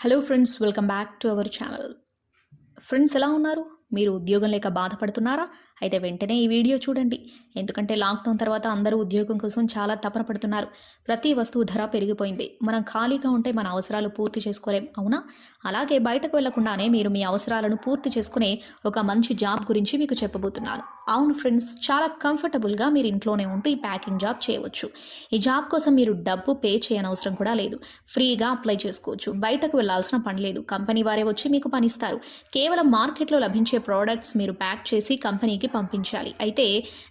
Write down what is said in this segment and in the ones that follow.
Hello friends welcome back to our channel friends ఎలా ఉన్నారు? మీరు ఉద్యోగం లేక బాధపడుతున్నారా? అయితే వెంటనే ఈ వీడియో చూడండి. ఎందుకంటే లాక్డౌన్ తర్వాత అందరూ ఉద్యోగం కోసం చాలా తపన పడుతున్నారు. ప్రతి వస్తువు ధర పెరిగిపోయింది. మనం ఖాళీగా ఉంటే మన అవసరాలు పూర్తి చేసుకోలేం. అవునా? అలాగే బయటకు వెళ్ళకుండానే మీరు మీ అవసరాలను పూర్తి చేసుకునే ఒక మంచి జాబ్ గురించి మీకు చెప్పబోతున్నాను. అవును ఫ్రెండ్స్ చాలా కంఫర్టబుల్గా మీరు ఇంట్లోనే ఉంటూ ఈ ప్యాకింగ్ జాబ్ చేయవచ్చు. ఈ జాబ్ కోసం మీరు డబ్బు పే చేయనవసరం కూడా లేదు. ఫ్రీగా అప్లై చేసుకోవచ్చు. బయటకు వెళ్ళాల్సిన పని లేదు. కంపెనీ వారే వచ్చి మీకు పనిస్తారు కేవలం మార్కెట్లో లభించే ప్రోడక్ట్స్ మీరు ప్యాక్ చేసి కంపెనీకి పంపించాలి. అయితే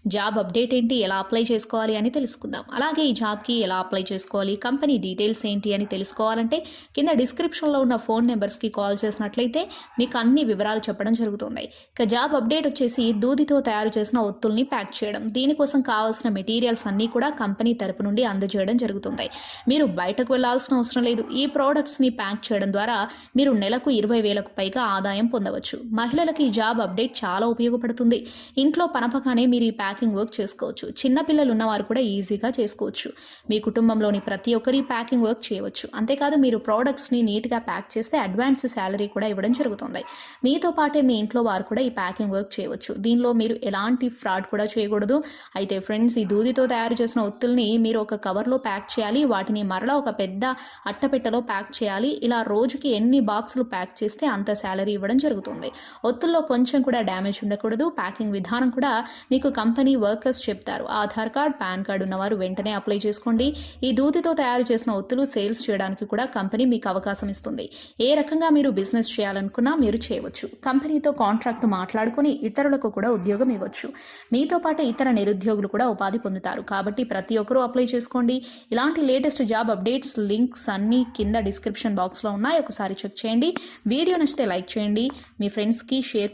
జాబ్ అప్డేట్ ఏంటి? ఎలా అప్లై చేసుకోవాలి? అని తెలుసుకుందాం. అలాగే ఈ జాబ్కి ఎలా అప్లై చేసుకోవాలి? కంపెనీ డీటెయిల్స్ ఏంటి? అని తెలుసుకోవాలంటే కింద డిస్క్రిప్షన్లో ఉన్న ఫోన్ నెంబర్స్కి కాల్ చేసినట్లయితే మీకు అన్ని వివరాలు చెప్పడం జరుగుతుంది. ఇక జాబ్ అప్డేట్ వచ్చేసి దూదితో తయారు చేసిన ఒత్తుల్ని ప్యాక్ చేయడం. దీనికోసం కావాల్సిన మెటీరియల్స్ అన్నీ కూడా కంపెనీ తరపు నుండి అందజేయడం జరుగుతుంది. మీరు బయటకు వెళ్ళాల్సిన అవసరం లేదు. ఈ ప్రోడక్ట్స్ని ప్యాక్ చేయడం ద్వారా మీరు నెలకు ఇరవై వేలకు పైగా ఆదాయం పొందవచ్చు. మహిళలకు ఈ జాబ్ అప్డేట్ చాలా ఉపయోగపడుతుంది. ఇంట్లో పనపగానే మీరు ఈ ప్యాకింగ్ వర్క్ చేసుకోవచ్చు. చిన్న పిల్లలు ఉన్నవారు కూడా ఈజీగా చేసుకోవచ్చు. మీ కుటుంబంలోని ప్రతి ఒక్కరి ప్యాకింగ్ వర్క్ చేయవచ్చు. అంతేకాదు మీరు ప్రోడక్ట్స్ని నీట్గా ప్యాక్ చేస్తే అడ్వాన్స్ శాలరీ కూడా ఇవ్వడం జరుగుతుంది. మీతో పాటే మీ ఇంట్లో వారు కూడా ఈ ప్యాకింగ్ వర్క్ చేయవచ్చు. దీనిలో మీరు ఎలాంటి ఫ్రాడ్ కూడా చేయకూడదు. అయితే ఫ్రెండ్స్ ఈ దూదితో తయారు చేసిన ఒత్తుల్ని మీరు ఒక కవర్లో ప్యాక్ చేయాలి. వాటిని మరలా ఒక పెద్ద అట్టపెట్టెలో ప్యాక్ చేయాలి. ఇలా రోజుకి ఎన్ని బాక్సులు ప్యాక్ చేస్తే అంత శాలరీ ఇవ్వడం జరుగుతుంది. ఒత్తుల్లో కొంచెం కూడా డ్యామేజ్ ఉండకూడదు. ప్యాకింగ్ విధానం కూడా మీకు కంపెనీ వర్కర్స్ చెప్తారు. ఆధార్ కార్డ్ పాన్ కార్డు ఉన్నవారు వెంటనే అప్లై చేసుకోండి. ఈ దూదితో తయారు చేసిన ఒత్తులు సేల్స్ చేయడానికి కూడా కంపెనీ మీకు అవకాశం ఇస్తుంది. ఏ రకంగా మీరు బిజినెస్ చేయాలనుకున్నా మీరు చేయవచ్చు. కంపెనీతో కాంట్రాక్ట్ మాట్లాడుకుని ఇతరులకు కూడా ఉద్యోగం ఇవ్వచ్చు. మీతో పాటు ఇతర నిరుద్యోగులు కూడా ఉపాధి పొందుతారు. కాబట్టి ప్రతి ఒక్కరూ అప్లై చేసుకోండి. ఇలాంటి లేటెస్ట్ జాబ్ అప్డేట్స్ లింక్స్ అన్నీ కింద డిస్క్రిప్షన్ బాక్స్లో ఉన్నాయి. ఒకసారి చెక్ చేయండి. వీడియో నచ్చితే లైక్ చేయండి. మీ ఫ్రెండ్స్కి షేర్